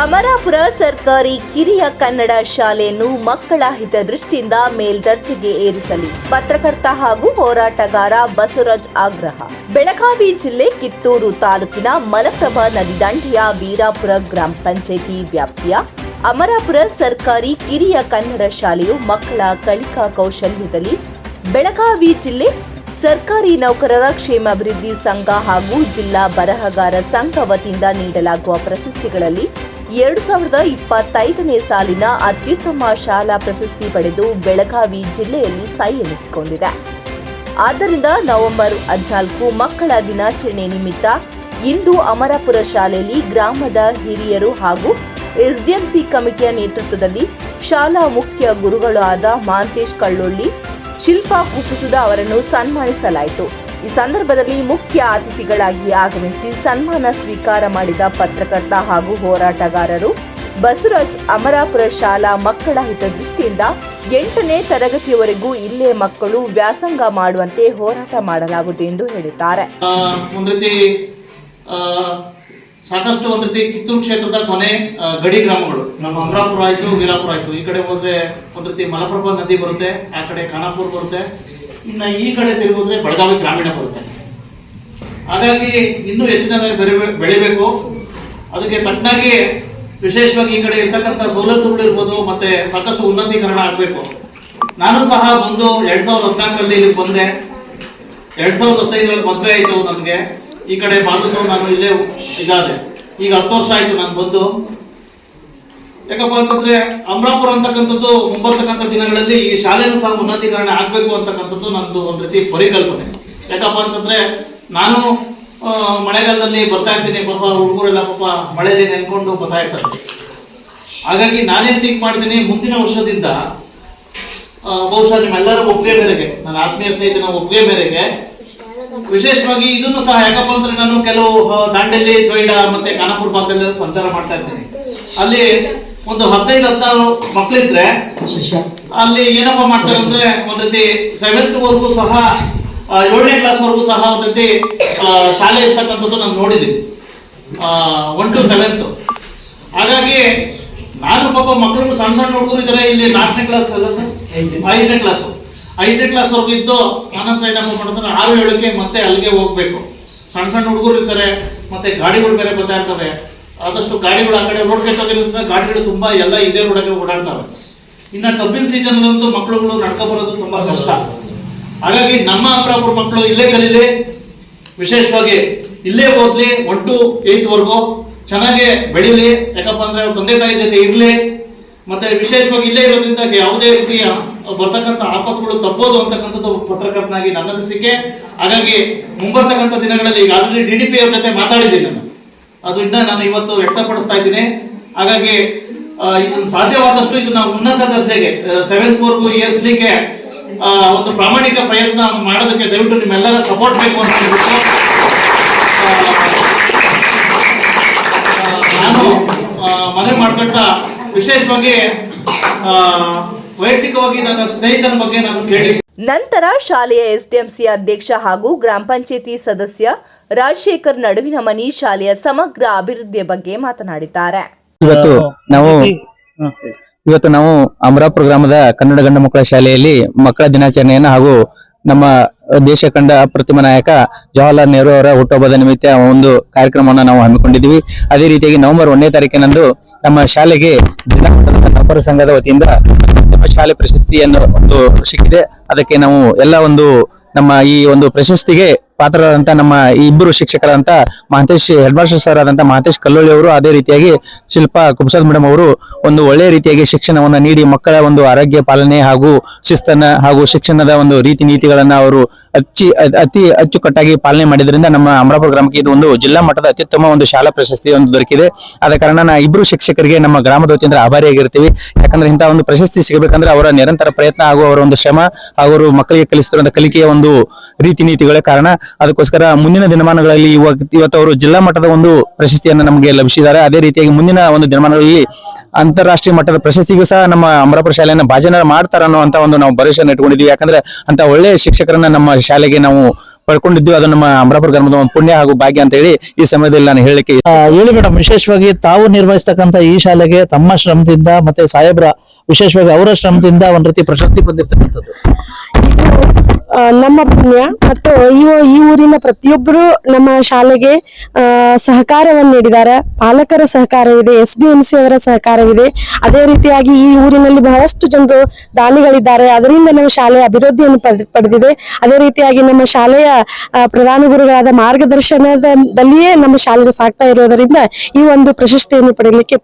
ಅಮರಾಪುರ ಸರ್ಕಾರಿ ಕಿರಿಯ ಕನ್ನಡ ಶಾಲೆಯನ್ನು ಮಕ್ಕಳ ಹಿತದೃಷ್ಟಿಯಿಂದ ಮೇಲ್ದರ್ಜೆಗೆ ಏರಿಸಲಿ. ಪತ್ರಕರ್ತ ಹಾಗೂ ಹೋರಾಟಗಾರ ಬಸವರಾಜ್ ಆಗ್ರಹ. ಬೆಳಗಾವಿ ಜಿಲ್ಲೆ ಕಿತ್ತೂರು ತಾಲೂಕಿನ ಮಲಪ್ರಭಾ ನದಿ ದಂಡೆಯ ವೀರಾಪುರ ಗ್ರಾಮ ಪಂಚಾಯಿತಿ ವ್ಯಾಪ್ತಿಯ ಅಮರಾಪುರ ಸರ್ಕಾರಿ ಕಿರಿಯ ಕನ್ನಡ ಶಾಲೆಯು ಮಕ್ಕಳ ಕಲಿಕಾ ಕೌಶಲ್ಯದಲ್ಲಿ ಬೆಳಗಾವಿ ಜಿಲ್ಲೆ ಸರ್ಕಾರಿ ನೌಕರರ ಕ್ಷೇಮಾಭಿವೃದ್ಧಿ ಸಂಘ ಹಾಗೂ ಜಿಲ್ಲಾ ಬರಹಗಾರ ಸಂಘ ವತಿಯಿಂದ ನೀಡಲಾಗುವ ಪ್ರಶಸ್ತಿಗಳಲ್ಲಿ ಎರಡು ಸಾವಿರದ ಇಪ್ಪತ್ತೈದನೇ ಸಾಲಿನ ಅತ್ಯುತ್ತಮ ಶಾಲಾ ಪ್ರಶಸ್ತಿ ಪಡೆದು ಬೆಳಗಾವಿ ಜಿಲ್ಲೆಯಲ್ಲಿ ಸೈ ಎನಿಸಿಕೊಂಡಿದೆ ಆದ್ದರಿಂದ ನವೆಂಬರ್ ಹದಿನಾಲ್ಕು ಮಕ್ಕಳ ದಿನಾಚರಣೆ ನಿಮಿತ್ತ ಇಂದು ಅಮರಾಪುರ ಶಾಲೆಯಲ್ಲಿ ಗ್ರಾಮದ ಹಿರಿಯರು ಹಾಗೂ ಎಸ್ಡಿಎಂಸಿ ಕಮಿಟಿಯ ನೇತೃತ್ವದಲ್ಲಿ ಶಾಲಾ ಮುಖ್ಯ ಗುರುಗಳು ಆದ ಮಾಂತೇಶ್ ಕಳ್ಳೊಳ್ಳಿ ಶಿಲ್ಪಾ ಕುಪ್ಪುಸುದ ಅವರನ್ನು ಸನ್ಮಾನಿಸಲಾಯಿತು. ಈ ಸಂದರ್ಭದಲ್ಲಿ ಮುಖ್ಯ ಅತಿಥಿಗಳಾಗಿ ಆಗಮಿಸಿ ಸನ್ಮಾನ ಸ್ವೀಕಾರ ಮಾಡಿದ ಪತ್ರಕರ್ತ ಹಾಗೂ ಹೋರಾಟಗಾರರು ಬಸವರಾಜ್ ಅಮರಾಪುರ ಶಾಲಾ ಮಕ್ಕಳ ಹಿತದೃಷ್ಟಿಯಿಂದ ಎಂಟನೇ ತರಗತಿಯವರೆಗೂ ಇಲ್ಲೇ ಮಕ್ಕಳು ವ್ಯಾಸಂಗ ಮಾಡುವಂತೆ ಹೋರಾಟ ಮಾಡಲಾಗುವುದು ಎಂದು ಹೇಳಿದ್ದಾರೆ. ಸಾಕಷ್ಟು ಒಂದ್ ರೀತಿ ಕಿತ್ತೂರು ಕ್ಷೇತ್ರದ ಕೊನೆ ಗಡಿ ಗ್ರಾಮಗಳು. ನಮ್ಮ ಅಮರಾಪುರ ಆಯ್ತು, ವೀರಾಪುರ ಆಯ್ತು. ಈ ಕಡೆ ಹೋದ್ರೆ ಒಂದ್ ರೀತಿ ಮಲಪ್ರಭಾ ನದಿ ಬರುತ್ತೆ, ಆ ಕಡೆ ಖಾನಾಪುರ್ ಬರುತ್ತೆ. ಇನ್ನ ಈ ಕಡೆ ತಿರುಗಿದ್ರೆ ಬೆಳಗಾವಿ ಗ್ರಾಮೀಣ ಬರುತ್ತೆ. ಹಾಗಾಗಿ ಇನ್ನೂ ಹೆಚ್ಚಿನದಾಗಿ ಬೆಳಿಬೇ ಬೆಳಿಬೇಕು. ಅದಕ್ಕೆ ತಕ್ಕನಾಗಿ ವಿಶೇಷವಾಗಿ ಈ ಕಡೆ ಇರ್ತಕ್ಕಂಥ ಸವಲತ್ತುಗಳು ಇರ್ಬೋದು, ಮತ್ತೆ ಸಾಕಷ್ಟು ಉನ್ನತೀಕರಣ ಆಗಬೇಕು. ನಾನು ಸಹ ಬಂದು ಎರಡ್ ಸಾವಿರದ ಹದಿನಾಲ್ಕರಲ್ಲಿ ಇಲ್ಲಿ ಬಂದೆ. ಎರಡ್ ಸಾವಿರದ ಹದಿನೈದರಲ್ಲಿ ಮದುವೆ ಆಯಿತು ನನಗೆ. ಈ ಕಡೆ ಬಂದು ನಾನು ಇಲ್ಲೇ ಇದಾದೆ ಈಗ ಹತ್ತು ವರ್ಷ ಆಯ್ತು ನಾನು ಬಂದು. ಯಾಕಪ್ಪ ಅಂತಂದ್ರೆ ಅಮರಾಪುರ ಅಂತಕ್ಕಂಥದ್ದು ಮುಂಬರ್ತಕ್ಕಂಥ ದಿನಗಳಲ್ಲಿ ಈ ಶಾಲೆಯನ್ನು ಸಹ ಉನ್ನತೀಕರಣ ಆಗಬೇಕು ಅಂತಕ್ಕಂಥದ್ದು ನಂದು ಒಂದು ರೀತಿ ಪರಿಕಲ್ಪನೆ. ಯಾಕಪ್ಪ ಅಂತಂದ್ರೆ ನಾನು ಮಳೆಗಾಲದಲ್ಲಿ ಬರ್ತಾ ಇರ್ತೀನಿ. ಪಾಪ ಹುಡುಗರೆಲ್ಲ ಪಾಪ ಮಳೆಯಲ್ಲಿ ನೆನ್ಕೊಂಡು ಬರ್ತಾ ಇರ್ತಾರೆ. ಹಾಗಾಗಿ ನಾನೇನು ಥಿಂಕ್ ಮಾಡ್ತೀನಿ, ಮುಂದಿನ ವರ್ಷದಿಂದ ಬಹುಶಃ ನಿಮ್ಮೆಲ್ಲರೂ ಒಪ್ಪಿಗೆ ಮೇರೆಗೆ, ನನ್ನ ಆತ್ಮೀಯ ಸ್ನೇಹಿತನ ಒಪ್ಪಿಗೆ ಮೇರೆಗೆ ವಿಶೇಷವಾಗಿ ಇದನ್ನು ಸಹ ಯಾಕಪ್ಪ ಅಂದ್ರೆ ನಾನು ಕೆಲವು ದಾಂಡೇಲಿ, ದ್ವೈಡ ಮತ್ತೆ ಖಾನಾಪುರ ಭಾಗದಲ್ಲಿ ಸಂಚಾರ ಮಾಡ್ತಾ ಇರ್ತೀನಿ ಅಲ್ಲಿ ಒಂದು ಹದಿನೈದು ಹತ್ತಾರು ಮಕ್ಕಳಿದ್ರೆ ಅಲ್ಲಿ ಏನಪ್ಪ ಮಾಡ್ತಾರೆ ಅಂದ್ರೆ ಒಂದ್ ರೀತಿ ಸೆವೆಂತ್ ವರ್ಗೂ ಸಹ ಏಳನೇ ಕ್ಲಾಸ್ ವರ್ಗೂ ಸಹ ಒಂದ್ ಶಾಲೆ ಇರ್ತಕ್ಕಂಥದ್ದು ನಾನು ನೋಡಿದ್ದೀನಿ ಒನ್ ಟು ಸೆವೆಂತ್ ಹಾಗಾಗಿ ನಾನು ಪಾಪ ಮಕ್ಕಳು ಸಣ್ಣ ಸಣ್ಣ ಹುಡುಗರು ಇದ್ದಾರೆ, ಇಲ್ಲಿ ನಾಲ್ಕನೇ ಕ್ಲಾಸ್ ಅಲ್ಲ ಸರ್ ಐದನೇ ಕ್ಲಾಸ್ ಐದನೇ ಕ್ಲಾಸ್ ವರ್ಗು ಇದ್ದು ಆನಂತರ ಏನಪ್ಪ ಮಾಡಿದ್ರೆ ಆರು ಏಳಕ್ಕೆ ಮತ್ತೆ ಅಲ್ಲಿಗೆ ಹೋಗ್ಬೇಕು. ಸಣ್ಣ ಸಣ್ಣ ಹುಡುಗರು ಇರ್ತಾರೆ, ಮತ್ತೆ ಗಾಡಿಗಳು ಬೇರೆ ಬರ್ತಾ ಇರ್ತವೆ. ಆದಷ್ಟು ಗಾಡಿಗಳು ಆ ಕಡೆ ರೋಡ್ ಕೆಟ್ಟೋಗಿರೋದ್ರಿಂದ ಗಾಡಿಗಳು ತುಂಬಾ ಎಲ್ಲ ಇದೇ ರೋಡಲ್ಲಿ ಓಡಾಡ್ತವೆ. ಇನ್ನ ಕಬ್ಬಿನ ಸೀಸನ್ ಅಂತೂ ಮಕ್ಕಳುಗಳು ನಡ್ಕೊ ಬರೋದು ತುಂಬಾ ಕಷ್ಟ. ಹಾಗಾಗಿ ನಮ್ಮ ಅಪರಾಪುರ ಮಕ್ಕಳು ಇಲ್ಲೇ ಕಲೀಲಿ. ವಿಶೇಷವಾಗಿ ಇಲ್ಲೇ ಓದ್ಲಿ ಒನ್ ಟು ಏತ್ ವರ್ಗು. ಚೆನ್ನಾಗಿ ಬೆಳೀಲಿ. ಯಾಕಪ್ಪ ಅಂದ್ರೆ ಅವ್ರ ತಂದೆ ತಾಯಿ ಜೊತೆ ಇರ್ಲಿ. ಮತ್ತೆ ವಿಶೇಷವಾಗಿ ಇಲ್ಲೇ ಇರೋದ್ರಿಂದ ಯಾವುದೇ ರೀತಿಯ ಬರ್ತಕ್ಕಂಥ ಆಪತ್ತುಗಳು ತಪ್ಪೋದು ಅಂತಕ್ಕಂಥದ್ದು ಪತ್ರಕರ್ತನಾಗಿ ನನ್ನ ಅನಿಸಿಕೆ. ಹಾಗಾಗಿ ಮುಂಬರ್ತಕ್ಕಂಥ ದಿನಗಳಲ್ಲಿ ಈಗ ಆಲ್ರೆಡಿ ಡಿ ಡಿ ಪಿ ಅವ್ರ ಜೊತೆ ಮಾತಾಡಿದ್ದೀನಿ ನಾನು. ಅದರಿಂದ ನಾನು ಇವತ್ತು ವ್ಯಕ್ತಪಡಿಸ್ತಾ ಇದ್ದೀನಿ. ಹಾಗಾಗಿ ಇದನ್ನು ಸಾಧ್ಯವಾದಷ್ಟು ಇದು ನಾವು ಉನ್ನತ ದರ್ಜೆಗೆ ಸೆವೆಂತ್ ವರ್ಗು ಏರಿಸಲಿಕ್ಕೆ ಒಂದು ಪ್ರಾಮಾಣಿಕ ಪ್ರಯತ್ನ ಮಾಡೋದಕ್ಕೆ ದಯವಿಟ್ಟು ನಿಮ್ಮೆಲ್ಲರ ಸಪೋರ್ಟ್ ಬೇಕು ಅಂತ ನಾನು ಮನೆ ಮಾಡ್ಕೊಂಡ ವಿಶೇಷವಾಗಿ ವೈಯಕ್ತಿಕವಾಗಿ ನನ್ನ ಸ್ನೇಹಿತನ ಬಗ್ಗೆ ನಾನು ಕೇಳಿ ನಂತರ ಶಾಲೆಯ ಎಸ್ಡಿಎಂಸಿ ಅಧ್ಯಕ್ಷ ಹಾಗೂ ಗ್ರಾಮ ಪಂಚಾಯತಿ ಸದಸ್ಯ ರಾಜಶೇಖರ್ ನಡುವಿನ ಮನಿ ಶಾಲೆಯ ಸಮಗ್ರ ಅಭಿವೃದ್ಧಿಯ ಬಗ್ಗೆ ಮಾತನಾಡಿದ್ದಾರೆ. ಇವತ್ತು ನಾವು ಇವತ್ತು ನಾವು ಅಮರಾಪುರ ಗ್ರಾಮದ ಕನ್ನಡ ಗಂಡು ಮಕ್ಕಳ ಶಾಲೆಯಲ್ಲಿ ಮಕ್ಕಳ ದಿನಾಚರಣೆಯನ್ನು ಹಾಗೂ ನಮ್ಮ ದೇಶ ಕಂಡ ಅಪ್ರತಿಮ ನಾಯಕ ಜವಾಹರ್ಲಾಲ್ ನೆಹರು ಅವರ ಹುಟ್ಟುಹಬ್ಬದ ನಿಮಿತ್ತ ಒಂದು ಕಾರ್ಯಕ್ರಮವನ್ನು ನಾವು ಹಮ್ಮಿಕೊಂಡಿದ್ದೀವಿ. ಅದೇ ರೀತಿಯಾಗಿ ನವೆಂಬರ್ ಒಂದನೇ ತಾರೀಕಿನಂದು ನಮ್ಮ ಶಾಲೆಗೆ ಜಿಲ್ಲಾ ನೌಕರ ಸಂಘದ ವತಿಯಿಂದ ನಮ್ಮ ಶಾಲೆ ಪ್ರಶಸ್ತಿಯನ್ನು ಒಂದು ಸಿಕ್ಕಿದೆ. ಅದಕ್ಕೆ ನಾವು ಎಲ್ಲ ಒಂದು ನಮ್ಮ ಈ ಒಂದು ಪ್ರಶಸ್ತಿಗೆ ಪಾತ್ರರಾದಂತ ನಮ್ಮ ಇಬ್ಬರು ಶಿಕ್ಷಕರಾದಂತ ಮಹಂತೇಶ್ ಹೆಡ್ ಮಾಸ್ಟರ್ ಸರ್ ಆದಂತ ಮಹಂತೇಶ್ ಕಲ್ಲೋಳಿ ಅವರು ಅದೇ ರೀತಿಯಾಗಿ ಶಿಲ್ಪಾ ಕುಬ್ಸಾದ್ ಮೇಡಮ್ ಅವರು ಒಂದು ಒಳ್ಳೆಯ ರೀತಿಯಾಗಿ ಶಿಕ್ಷಣವನ್ನ ನೀಡಿ ಮಕ್ಕಳ ಒಂದು ಆರೋಗ್ಯ ಪಾಲನೆ ಹಾಗೂ ಶಿಸ್ತನ್ನ ಹಾಗೂ ಶಿಕ್ಷಣದ ಒಂದು ರೀತಿ ನೀತಿಗಳನ್ನ ಅವರು ಅಚ್ಚಿ ಅತಿ ಅಚ್ಚುಕಟ್ಟಾಗಿ ಪಾಲನೆ ಮಾಡಿದ್ರಿಂದ ನಮ್ಮ ಅಮರಾಪುರ ಗ್ರಾಮಕ್ಕೆ ಇದು ಒಂದು ಜಿಲ್ಲಾ ಮಟ್ಟದ ಅತ್ಯುತ್ತಮ ಒಂದು ಶಾಲಾ ಪ್ರಶಸ್ತಿ ಒಂದು ದೊರಕಿದೆ. ಆದ ಕಾರಣ ನಾ ಇಬ್ಬರು ಶಿಕ್ಷಕರಿಗೆ ನಮ್ಮ ಗ್ರಾಮದ ವತಿಯಿಂದ ಆಭಾರಿಯಾಗಿರ್ತೀವಿ. ಯಾಕಂದ್ರೆ ಇಂತಹ ಒಂದು ಪ್ರಶಸ್ತಿ ಸಿಗಬೇಕಂದ್ರೆ ಅವರ ನಿರಂತರ ಪ್ರಯತ್ನ ಹಾಗೂ ಅವರ ಒಂದು ಶ್ರಮ ಹಾಗೂ ಅವರು ಮಕ್ಕಳಿಗೆ ಕಲಿಸುತ್ತಿರುವಂತಹ ಕಲಿಕೆಯ ಒಂದು ರೀತಿ ನೀತಿಗಳೇ ಕಾರಣ ಅದಕ್ಕೋಸ್ಕರ ಮುಂದಿನ ದಿನಮಾನಗಳಲ್ಲಿ ಇವಾಗ ಇವತ್ತು ಅವರು ಜಿಲ್ಲಾ ಮಟ್ಟದ ಒಂದು ಪ್ರಶಸ್ತಿಯನ್ನು ನಮಗೆ ಲಭಿಸಿದ್ದಾರೆ. ಅದೇ ರೀತಿಯಾಗಿ ಮುಂದಿನ ಒಂದು ದಿನಮಾನಗಳಲ್ಲಿ ಅಂತಾರಾಷ್ಟ್ರೀಯ ಮಟ್ಟದ ಪ್ರಶಸ್ತಿಗೂ ಸಹ ನಮ್ಮ ಅಮರಾಪುರ ಶಾಲೆಯನ್ನು ಭಾಜನ ಮಾಡ್ತಾರ ಅಂತ ಒಂದು ನಾವು ಭರವಸೆಯನ್ನು ಇಟ್ಕೊಂಡಿದ್ದೀವಿ. ಯಾಕಂದ್ರೆ ಅಂತ ಒಳ್ಳೆ ಶಿಕ್ಷಕರನ್ನ ನಮ್ಮ ಶಾಲೆಗೆ ನಾವು ಪಡ್ಕೊಂಡಿದ್ವಿ ಅದು ನಮ್ಮ ಅಮರಾಪುರ ಗ್ರಾಮದ ಒಂದು ಪುಣ್ಯ ಹಾಗೂ ಭಾಗ್ಯ ಅಂತ ಹೇಳಿ ಈ ಸಮಯದಲ್ಲಿ ನಾನು ಹೇಳಲಿಕ್ಕೆ ಆ, ಹೇಳಿ ಮೇಡಮ್ ವಿಶೇಷವಾಗಿ ತಾವು ನಿರ್ವಹಿಸ್ತಕ್ಕಂತ ಈ ಶಾಲೆಗೆ ತಮ್ಮ ಶ್ರಮದಿಂದ ಮತ್ತೆ ಸಾಹೇಬ್ರ ವಿಶೇಷವಾಗಿ ಅವರ ಶ್ರಮದಿಂದ ಒಂದ್ ರೀತಿ ಪ್ರಶಸ್ತಿ ಬಂದಿರ್ತಕ್ಕಂಥದ್ದು. ನಮ್ಮ ಪುಣ್ಯ ಮತ್ತು ಈ ಊರಿನ ಪ್ರತಿಯೊಬ್ಬರು ನಮ್ಮ ಶಾಲೆಗೆ ಸಹಕಾರವನ್ನು ನೀಡಿದ್ದಾರೆ. ಪಾಲಕರ ಸಹಕಾರವಿದೆ, ಎಸ್ ಡಿ ಎಂ ಸಿ ಅವರ ಸಹಕಾರವಿದೆ. ಅದೇ ರೀತಿಯಾಗಿ ಈ ಊರಿನಲ್ಲಿ ಬಹಳಷ್ಟು ಜನರು ದಾನಿಗಳಿದ್ದಾರೆ. ಅದರಿಂದ ನಮ್ಮ ಶಾಲೆ ಅಭಿವೃದ್ಧಿಯನ್ನು ಪಡೆ- ಪಡೆದಿದೆ. ಅದೇ ರೀತಿಯಾಗಿ ನಮ್ಮ ಶಾಲೆಯ ಪ್ರಧಾನ ಗುರುಗಳಾದ ಮಾರ್ಗದರ್ಶನದಲ್ಲಿಯೇ ನಮ್ಮ ಶಾಲೆ ಸಾಕ್ತಾ ಇರೋದರಿಂದ ಈ ಒಂದು ಪ್ರಶಸ್ತಿಯನ್ನು ಪಡೆಯಲಿಕ್ಕೆ